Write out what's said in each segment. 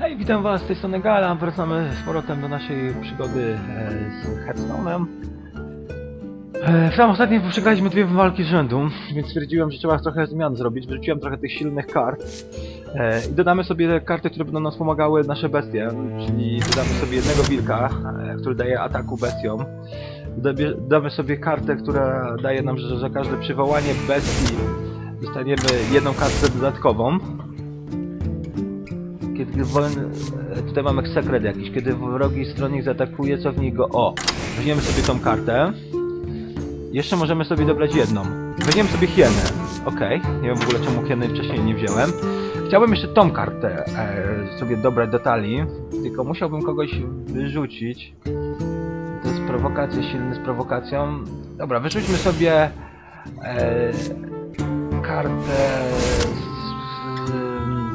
Hej, witam was z tej strony Gala. Wracamy z powrotem do naszej przygody e, z Headstone'em. E, w sam ostatnim przegraliśmy dwie walki z rzędu, więc stwierdziłem, że trzeba trochę zmian zrobić. Wyrzuciłem trochę tych silnych kart. E, I dodamy sobie karty, które będą nas pomagały nasze bestie. Czyli dodamy sobie jednego wilka, e, który daje ataku bestiom. Dodamy sobie kartę, która daje nam, że za każde przywołanie bestii dostaniemy jedną kartę dodatkową. Kiedy wolny, e, tutaj mamy sekret jakiś, kiedy wrogi stronnik zaatakuje, cofnij go. O! Weźmiemy sobie tą kartę. Jeszcze możemy sobie dobrać jedną. Weźmiemy sobie hienę. Okej, nie wiem w ogóle czemu hieny wcześniej nie wziąłem. Chciałbym jeszcze tą kartę e, sobie dobrać do talii, tylko musiałbym kogoś wyrzucić. To jest prowokacja, silny z prowokacją. Dobra, wyrzućmy sobie e, kartę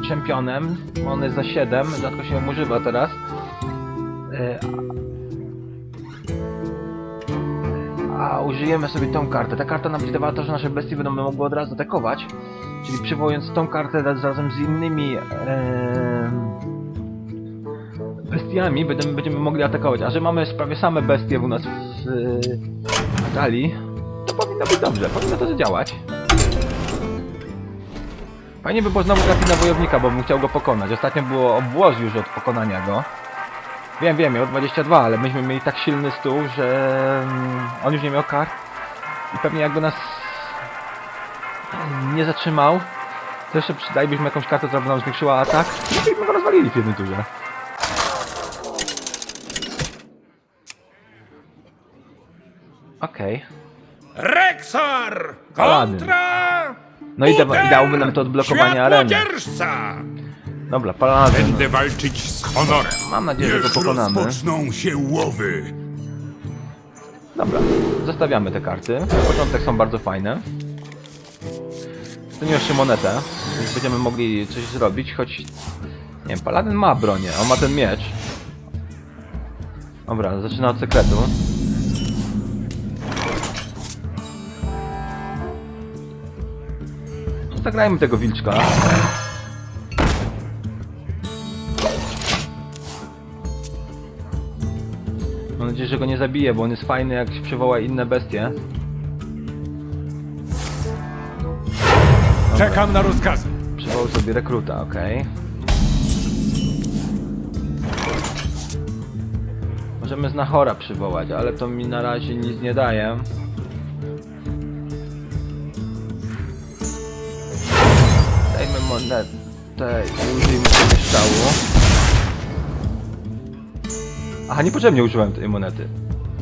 czempionem. On jest za 7, rzadko się używa teraz. E, a użyjemy sobie tą kartę. Ta karta nam będzie dawała to, że nasze bestie będą mogły od razu atakować. Czyli przywołując tą kartę raz- razem z innymi em, bestiami będziemy, będziemy mogli atakować. A że mamy prawie same bestie u nas w, w to powinno być dobrze, powinno to zadziałać. Fajnie by było znowu trafić na wojownika, bo bym chciał go pokonać. Ostatnio było obwoz już od pokonania go. Wiem, wiem, miał 22, ale myśmy mieli tak silny stół, że mm, on już nie miał kart. I pewnie jakby nas nie zatrzymał, to jeszcze przydalibyśmy jakąś kartę, która by nam zwiększyła atak. I byśmy go rozwalili w jednym turze. Okej. Rexar Paladyn. kontra... No i, da, i dałoby nam to odblokowanie areny. Dobra, paladyn. Będę walczyć z honorem. Mam nadzieję, że go pokonamy. rozpoczną się łowy. Dobra, zostawiamy te karty. Na początek są bardzo fajne. Tu jeszcze monetę, więc będziemy mogli coś zrobić, choć... Nie wiem, Paladyn ma bronię, on ma ten miecz. Dobra, zaczyna od sekretu. Zagrajmy tego wilczka. Mam nadzieję, że go nie zabije, bo on jest fajny jak się przywoła inne bestie. Czekam na rozkazy. Przywołał sobie rekruta, okej. Możemy znachora przywołać, ale to mi na razie nic nie daje. Monetę i użyjmy sobie strzału. Aha, niepotrzebnie użyłem tej monety.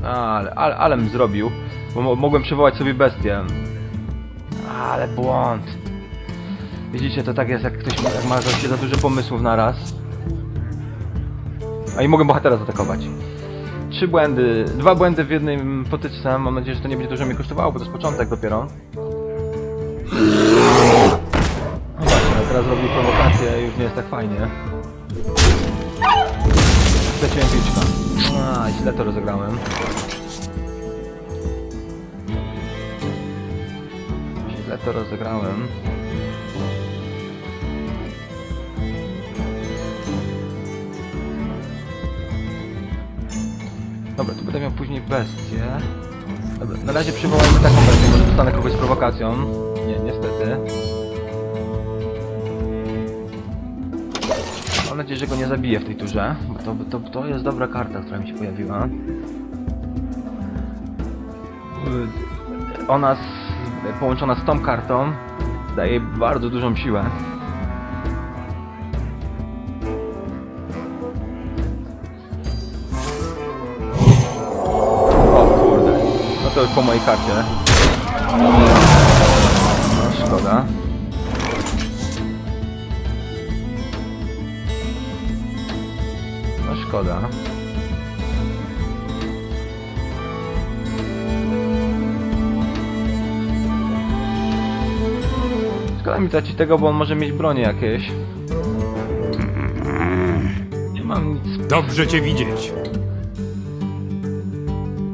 Ale, ale, alem zrobił, bo mo mogłem przywołać sobie bestię. Ale błąd. Widzicie, to tak jest, jak ktoś ma, jak ma za- za dużo pomysłów na raz. A i mogę bohatera zaatakować. Trzy błędy, dwa błędy w jednym potyczce. Mam nadzieję, że to nie będzie dużo mi kosztowało, bo to jest początek dopiero. Teraz robił prowokację już nie jest tak fajnie. Zleciłem wilczka. A, źle to rozegrałem. Źle to rozegrałem. Dobra, tu będę miał później bestię. Dobra, na razie przywołajmy taką bestię, może dostanę kogoś z prowokacją. Nie, niestety. Mam nadzieję, że go nie zabiję w tej turze, bo to, to, to jest dobra karta, która mi się pojawiła. Ona z, połączona z tą kartą daje bardzo dużą siłę. O kurde. No to już po mojej karcie. No szkoda. Szkoda. Szkoda mi tracić tego, bo on może mieć bronię jakieś. Nie mam nic Dobrze cię widzieć.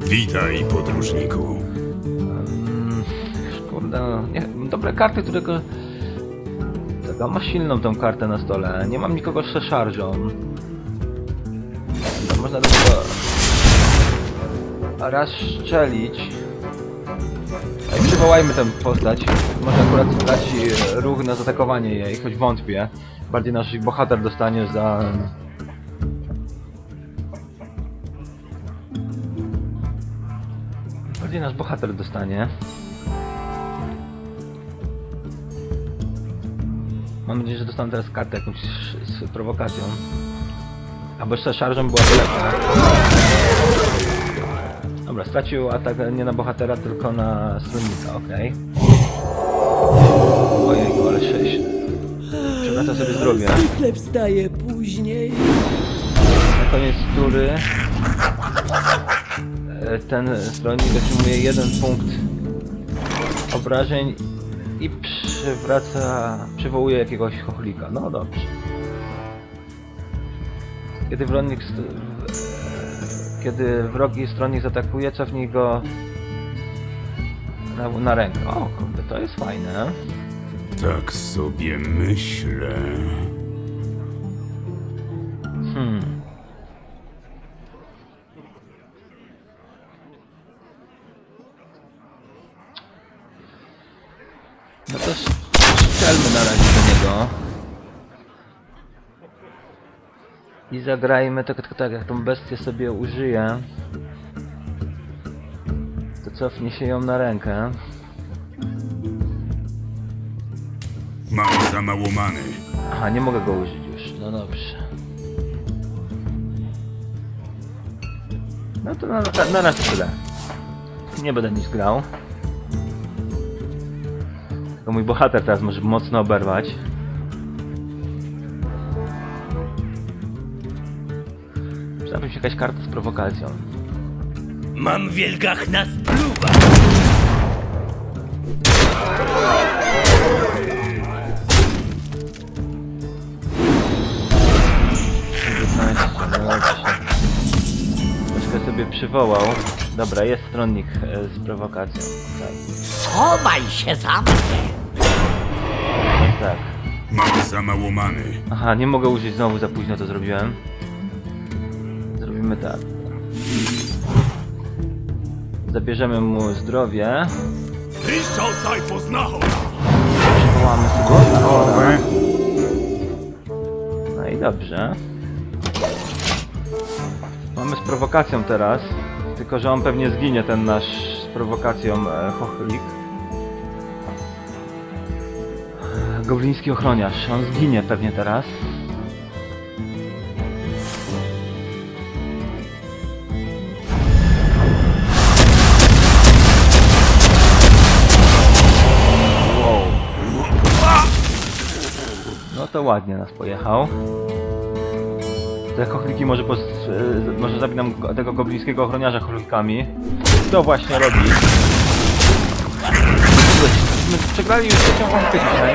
Witaj, podróżniku. Mm, Kurde, no, nie, dobre karty, Tylko ma silną tą kartę na stole. Nie mam nikogo z szarżą. Można do niego raz i przywołajmy tę postać. Może akurat straci ruch na zaatakowanie jej, choć wątpię. Bardziej nasz bohater dostanie za... Bardziej nasz bohater dostanie. Mam nadzieję, że dostanę teraz kartę jakąś z prowokacją. Albo jeszcze szarżą byłaby lepsza. Dobra, stracił atak nie na bohatera, tylko na stronnika, okej. Ojej, ale sześć. Przewraca sobie zdrowie. Zwykle wstaję później. Na koniec tury e, ten stronnik otrzymuje jeden punkt obrażeń i przywraca, przywołuje jakiegoś chochlika. No dobrze. Kiedy wronnik, kiedy wrogi stronnik zaatakuje, cofnij go na, na rękę. O kurde, to jest fajne. Tak sobie myślę. I zagrajmy tak, tak, tak, jak tą bestię sobie użyję. To cofnie się ją na rękę. Mam za mało many. Aha, nie mogę go użyć już. No dobrze. No to na, na, na raz tyle. Nie będę nic grał. Tylko mój bohater teraz może mocno oberwać. Jakaś karta z prowokacją. Mam wielgach na spluwa. Troszkę sobie przywołał. Dobra, jest stronnik e, z prowokacją. Tak, Chowaj się za mnie. tak, tak. Mam za mało many. Aha, nie mogę użyć znowu, za późno to zrobiłem. Tak. Zabierzemy mu zdrowie. Przywołamy sobie. No i dobrze. Mamy z prowokacją teraz. Tylko, że on pewnie zginie, ten nasz z prowokacją e, chochlik. Gobliński ochroniarz. On zginie pewnie teraz. Ładnie nas pojechał. Te chochliki może, pos, e, może zabić nam go- tego goblińskiego ochroniarza chochlikami. To właśnie robi. My przegrali już trzecią walkę dzisiaj.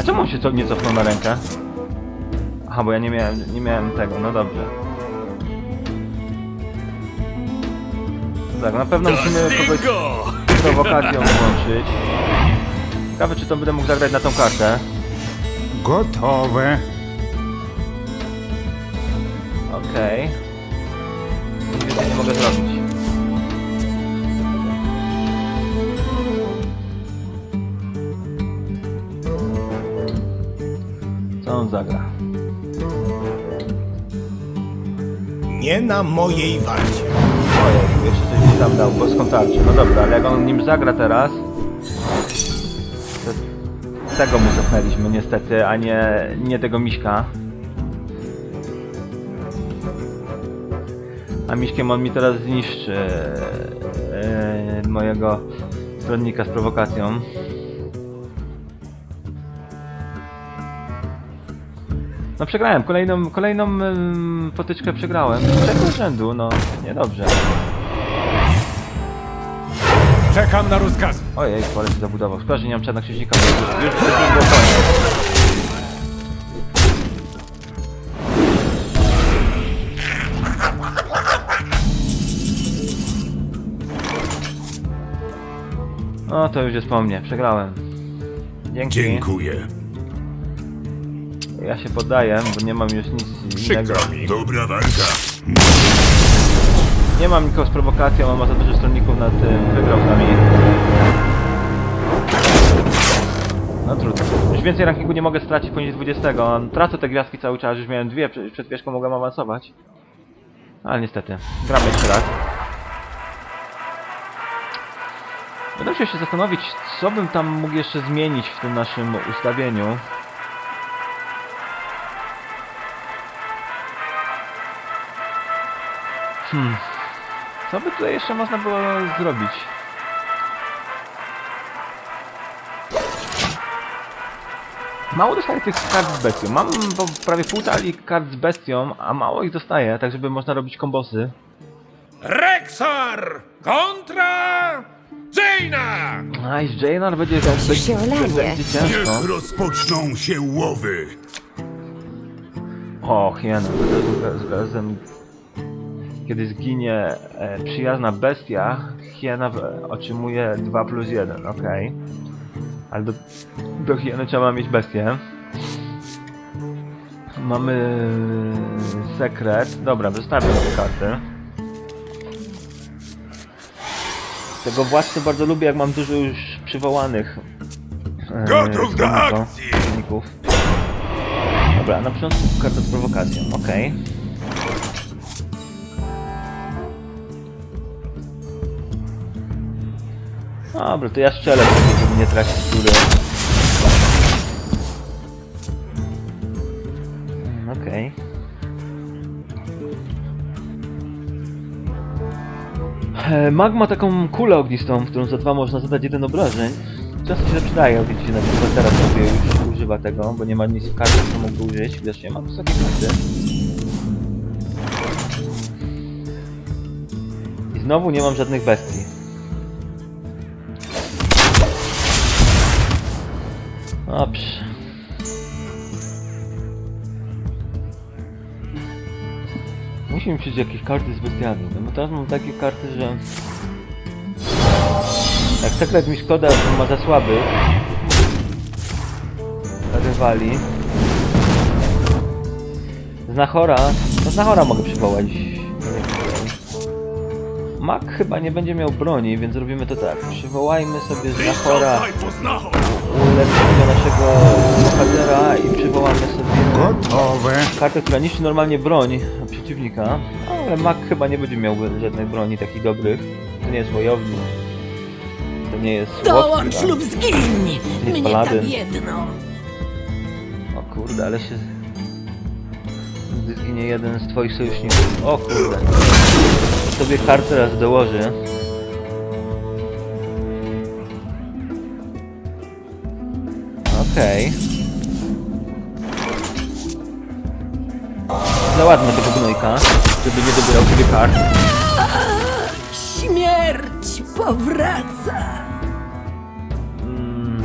A czemu on się co, nie cofnął na rękę? Aha, bo ja nie miałem, nie miałem tego, no dobrze. Tak, na pewno musimy kogoś z prowokacją włączyć. Ciekawe, czy to będę mógł zagrać na tą kartę. Gotowe. Okej. Nic więcej nie mogę zrobić. Co on zagra? Nie na mojej warcie. Ojej, jeszcze tam dał, boską tarczę. No dobra, ale jak on nim zagra teraz... To tego mu cofnęliśmy niestety, a nie, nie tego miśka. A miśkiem on mi teraz zniszczy e, mojego stronnika z prowokacją. No przegrałem, kolejną, kolejną ym, potyczkę przegrałem. Trzecią z rzędu, no niedobrze. Czekam na rozkaz. Ojej, ale się zabudował. Szkoda, że nie mam czarnoksiężnika. Już wszystkim gotowe. No to już jest po mnie, przegrałem. Dzięki. Dziękuję. Ja się poddaję, bo nie mam już nic Przykro innego. mi. Dobra walka. Nie mam nikogo z prowokacją, mam za dużo stronników na tym, wygrał z nami. No trudno. Już więcej rankingu nie mogę stracić poniżej 20. Tracę te gwiazdki cały czas, już miałem dwie, przed wieszką mogłem awansować. Ale niestety, gramy jeszcze raz. Będę musiał się zastanowić, co bym tam mógł jeszcze zmienić w tym naszym ustawieniu. Hmm. Co by tutaj jeszcze można było zrobić? Mało dostaję tych kart z bestią. Mam prawie pół talii kart z bestią, a mało ich dostaję, tak żeby można robić kombosy. Rexar kontra Jaina! A i z Janar będzie, będzie, się będzie ciężko. rozpoczną się łowy. O, hiena. Z razem, kiedy zginie e, przyjazna bestia, hiena otrzymuje 2 plus 1, okej. Ale do, do hieny trzeba mieć bestię. Mamy sekret. Dobra, zostawię te karty. Tego władcy bardzo lubię, jak mam dużo już przywołanych. e, Gotów do akcji! Dobra, na początku karta z prowokacją, okej. Dobra, to ja strzelę, żeby nie tracić tury. Mm, Okej. E, Mag ma taką kulę ognistą, którą za dwa można zadać jeden obrażeń. Często się przydaje, widzicie, na przykład teraz sobie już używa tego, bo nie ma nic w karcie, co mógłby użyć. Widocznie ma wysokie karty. I znowu nie mam żadnych bestii. Dobrze. Musi mi przyjść jakieś karty z bestiami, no bo teraz mam takie karty, że... Jak sekret mi szkoda, że ma za słaby rywali. Znachora, no Znachora mogę przywołać. Mak chyba nie będzie miał broni, więc robimy to tak. Przywołajmy sobie Znachora, ulepszymy naszego bohatera i przywołamy sobie Gotowe. kartę, która niszczy normalnie broń przeciwnika, ale Mak chyba nie będzie miał żadnej broni takich dobrych. To nie jest wojownik. To nie jest Dołącz lub zgiń! jest Mnie paladyn. tam jedno. O kurde, ale się... Gdy zginie jeden z twoich sojuszników. O kurde. Sobie kartę raz dołoży. Okej. Za ładne tego gnojka, żeby nie dobierał sobie kart. Śmierć powraca! Mm.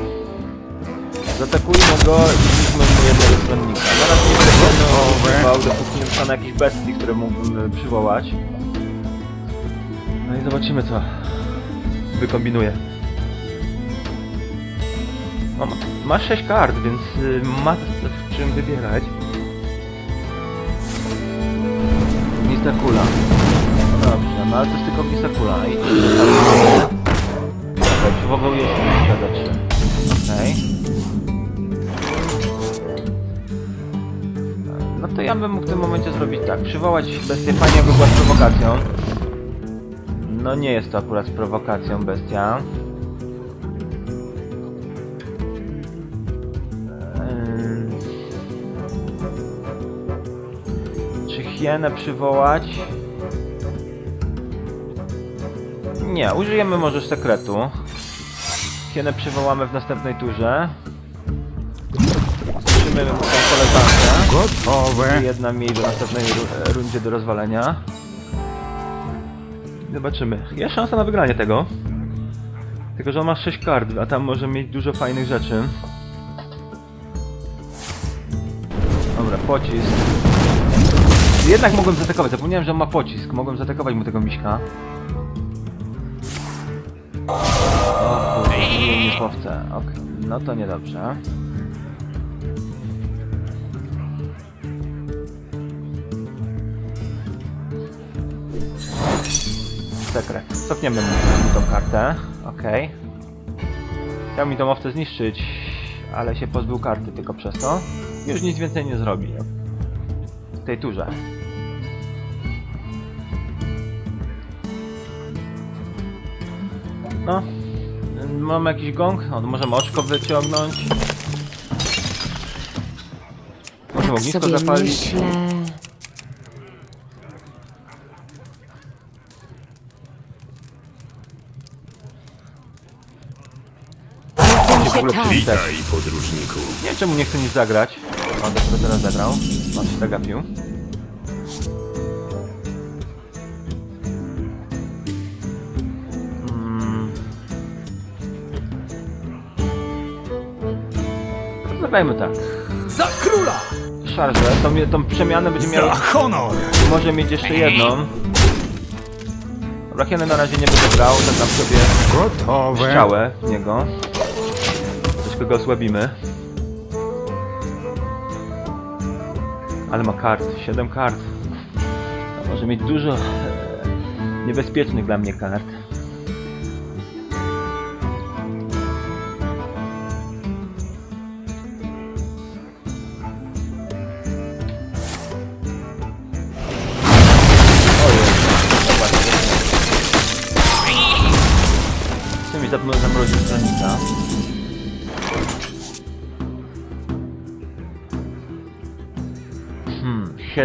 Zaatakujmy go i zniszczmy mu jednego stronnika. Zaraz nie będę używał, dopóki nie dostanę jakichś bestii, które mógłbym e, przywołać. No i zobaczymy co wykombinuję. No, ma, ma 6 kart, więc y, ma w czym wybierać. Ognista kula. No dobrze, no ale to jest tylko ognista kula. I to jest Okej, przywołuje się za 3. Okej. No to ja bym mógł w tym momencie zrobić tak. Przywołać bestię fajnie by była prowokacją. No nie jest to akurat prowokacją bestia. Hienę przywołać? Nie, użyjemy może sekretu. Hienę przywołamy w następnej turze. Słyszymy tą koleżankę. Gotowe. Jedna mniej do następnej ru- rundzie do rozwalenia. Zobaczymy. Jest szansa na wygranie tego. Tylko, że on ma 6 kart, a tam może mieć dużo fajnych rzeczy. Dobra, pocisk. Jednak mogłem zaatakować, zapomniałem, że on ma pocisk. Mogłem zaatakować mu tego miśka. O kurde. szachowce. Ok, no to niedobrze. Sekret. Cofniemy mu tą kartę. Okej. Chciał mi tą owcę zniszczyć, ale się pozbył karty tylko przez to. Już nic więcej nie zrobi. W tej turze. No. Mamy jakiś gong? No, możemy oczko wyciągnąć. Możemy Tak ognisko sobie zapalić. myślę. w ogóle. Witaj, podróżniku. Nie wiem czemu nie chce nic zagrać. O, dopiero teraz zagrał. On się zagapił. Zagrajmy tak. Za króla! Szarżę, tą, tą przemianę będzie miał... Za honor! Może mieć jeszcze jedną. Dobra, Hieny na razie nie będę grał, zagram sobie Gotowe. strzałę w niego. Troszkę go osłabimy. Ale ma kart, 7 kart. To może mieć dużo e, niebezpiecznych dla mnie kart.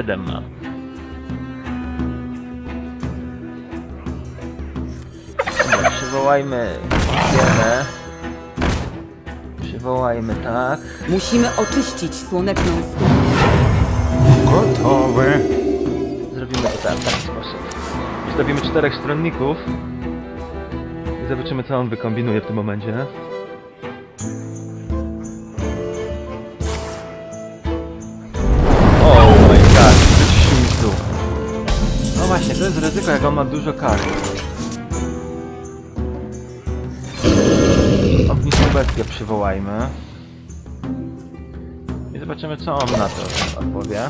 7 mam. Dobra, przywołajmy hienę. Przywołajmy tak. Musimy oczyścić słoneczną stronę. Gotowe. Zrobimy to tak, w taki sposób. Wstawimy czterech stronników. I zobaczymy co on wykombinuje w tym momencie. To jest ryzyko jak on ma dużo kart. Ogniską bestię przywołajmy. I zobaczymy co on na to odpowie.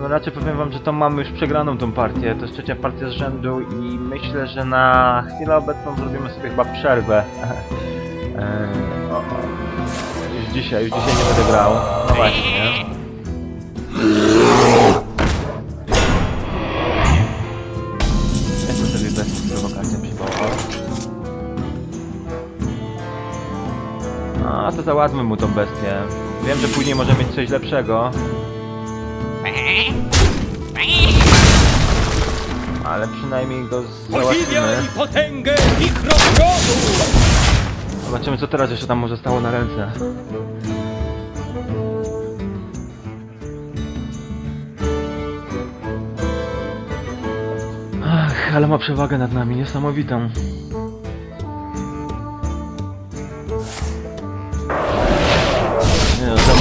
No raczej powiem wam, że to mamy już przegraną tą partię. To jest trzecia partia z rzędu i myślę, że na chwilę obecną zrobimy sobie chyba przerwę. Eee, o, o. Już dzisiaj, już dzisiaj nie będę grał. No właśnie. Załatwmy mu tą bestię. Wiem, że później może mieć coś lepszego. Ale przynajmniej go załatwimy. potęgę ich rozrodu! Zobaczymy co teraz jeszcze tam może stało na ręce. Ach, ale ma przewagę nad nami, niesamowitą.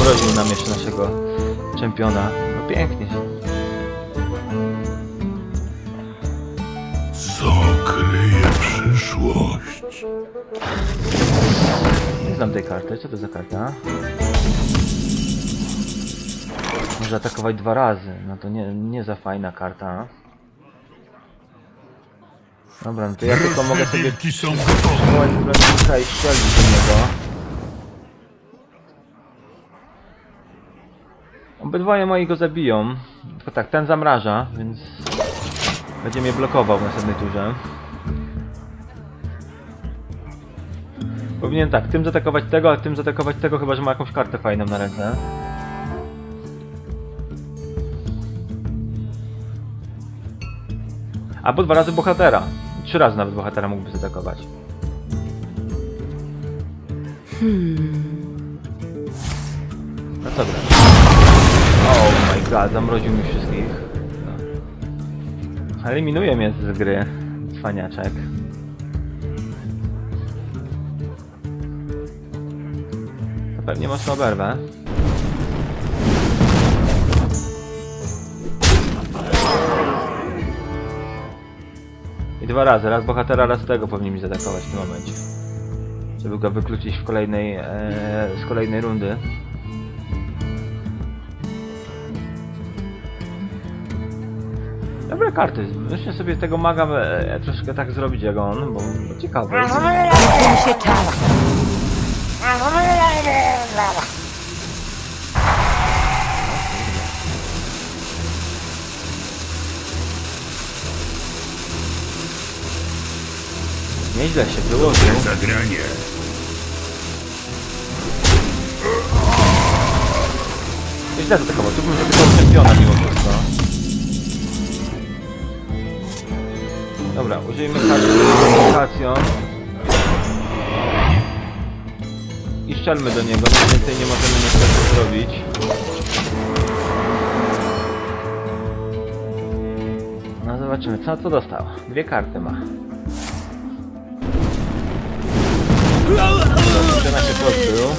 Zamroził nam jeszcze naszego czempiona. No pięknie. Co kryje przyszłość? Nie znam tej karty, co to za karta? Może atakować dwa razy, no to nie, nie za fajna karta. Dobra, no to ja tylko mogę sobie są gotowe. i strzelić do niego. Obydwoje moi go zabiją. Tylko tak, ten zamraża, więc będzie mnie blokował w następnej turze. Powinien tak, tym zaatakować tego, a tym zaatakować tego, chyba że ma jakąś kartę fajną na ręce. Albo dwa razy bohatera. Trzy razy nawet bohatera mógłby zaatakować. No co gra? Oh my god, zamroził mi wszystkich. Eliminuje mnie z gry. Cwaniaczek. To pewnie mocno oberwę. I dwa razy, raz bohatera, raz tego powinien mi zaatakować w tym momencie. Żeby go wykluczyć w kolejnej, e, z kolejnej rundy. Dobre karty. Myślę sobie tego maga e, troszkę tak zrobić jak on, bo, ciekawe. jest. Się. Nieźle się wyłożył. Zagranie. Źle zaatakował. Tu bym zaatakował czempiona mimo wszystko. Dobra, użyjmy komunikacją. I strzelmy do niego. Nic więcej nie możemy niestety zrobić. No zobaczymy, co co dostał. Dwie karty ma. Zaczyna się poczuł.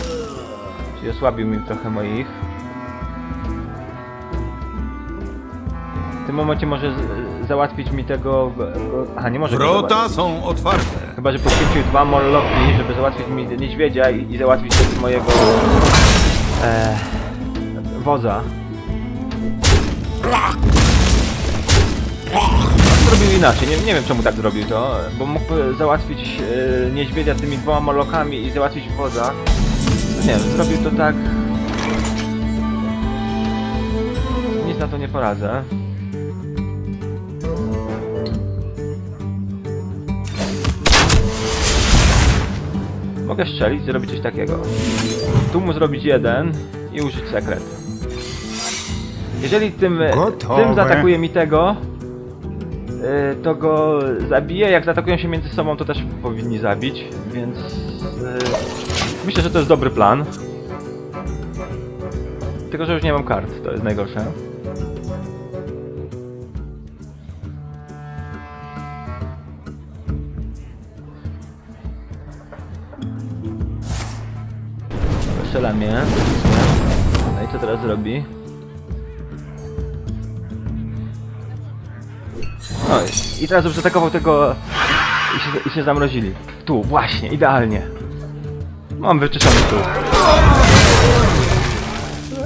Czyli osłabił mi trochę moich. W tym momencie może załatwić mi tego... go- Aha, nie może go Wrota załatwić. są otwarte. Chyba, że poświęcił dwa molloki, żeby załatwić mi niedźwiedzia i, i załatwić też mojego... E, wodza. Zrobił inaczej, nie, nie wiem czemu tak zrobił to, bo mógł załatwić e, niedźwiedzia tymi dwoma molokami i załatwić wodza. No nie wiem, zrobił to tak... Nic na to nie poradzę. Mogę strzelić, zrobić coś takiego. Tu mu zrobić jeden i użyć sekret. Jeżeli tym, Gotowe. tym zaatakuje mi tego, y, to go zabiję. Jak zaatakują się między sobą, to też powinni zabić, więc y, myślę, że to jest dobry plan. Tylko, że już nie mam kart, to jest najgorsze. Strzela mnie. No i co teraz zrobi? No i teraz już zaatakował tego i się, i się zamrozili. Tu, właśnie, idealnie. Mam wyczyszczony tu.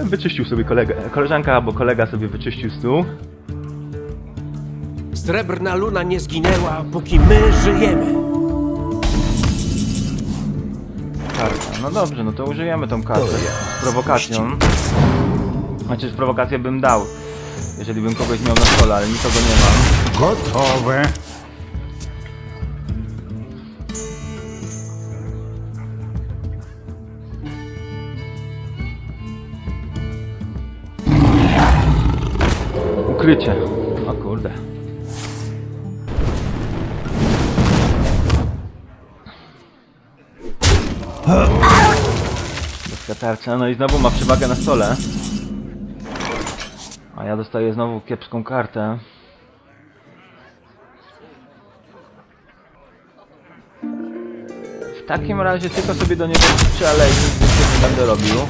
Wyczyścił sobie kolega, koleżanka albo kolega sobie wyczyścił stół. Srebrna luna nie zginęła, póki my żyjemy. No dobrze, no to użyjemy tą kartę z prowokacją. Znaczy z prowokację bym dał, jeżeli bym kogoś miał na stole, ale nikogo nie mam. Gotowe. Ukrycie. O kurde. Tarcza, no i znowu ma przewagę na stole. A ja dostaję znowu kiepską kartę. W takim razie tylko sobie do niego strzelę i nic więcej nie będę robił.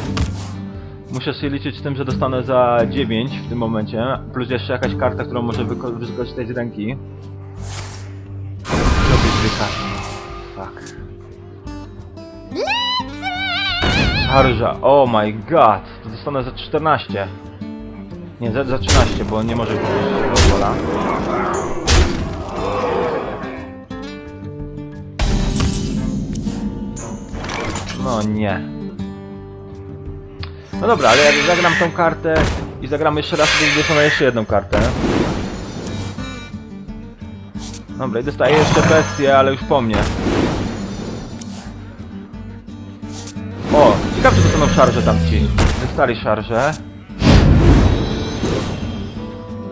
Muszę się liczyć z tym, że dostanę za 9 w tym momencie, plus jeszcze jakaś karta, którą może wyko- wykorzystać z ręki. Zrobię dwie karty. Fuck. Szarża, oh my god, to dostanę za 14. Nie, za, za 13, bo nie może być rozwola. No nie. No dobra, ale jak zagram tą kartę i zagramy jeszcze raz, to dostanę jeszcze jedną kartę. Dobra, i dostaję jeszcze bestię, ale już po mnie. Szarże tamci. Dostali szarże.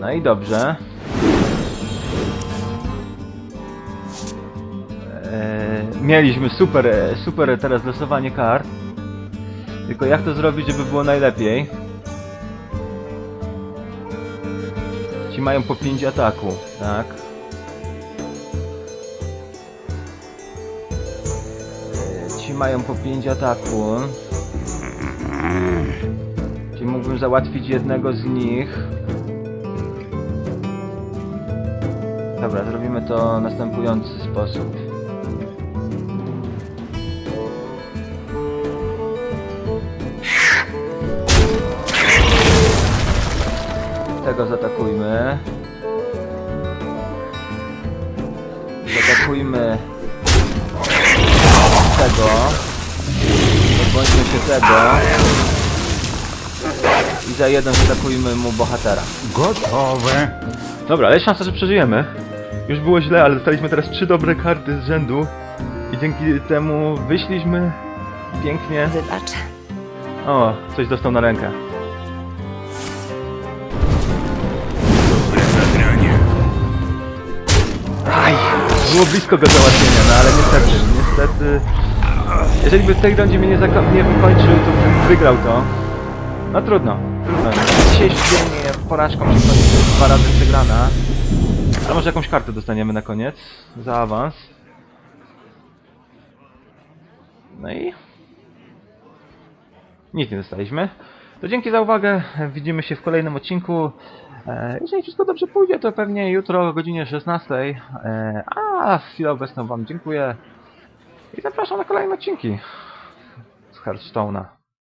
No i dobrze. Eee, mieliśmy super, super teraz losowanie kart. Tylko jak to zrobić, żeby było najlepiej? Ci mają po 5 ataku, tak? E, Ci mają po 5 ataku. Czyli mógłbym załatwić jednego z nich. Dobra, zrobimy to w następujący sposób. Tego zaatakujmy. Zaatakujmy tego. I za jeden zaatakujmy mu bohatera. Gotowe. Dobra, ale jest szansa, że przeżyjemy. Już było źle, ale dostaliśmy teraz trzy dobre karty z rzędu. I dzięki temu wyszliśmy pięknie. Wybacz. O, coś dostał na rękę. Dobre zagranie. Aj, było blisko go załatwienia, no ale niestety, niestety... Jeżeli by w tej rundzie mnie nie, nie wykończył, to bym wygrał to. No trudno, trudno. Dzisiejszy dzień porażką się kończy, dwa razy przegrana. Ale może jakąś kartę dostaniemy na koniec, za awans. No i... Nic nie dostaliśmy. To dzięki za uwagę, widzimy się w kolejnym odcinku. E, Jeżeli wszystko dobrze pójdzie, to pewnie jutro o godzinie 16. E, A w chwilę obecną Wam dziękuję i zapraszam na kolejne odcinki z Hearthstone'a.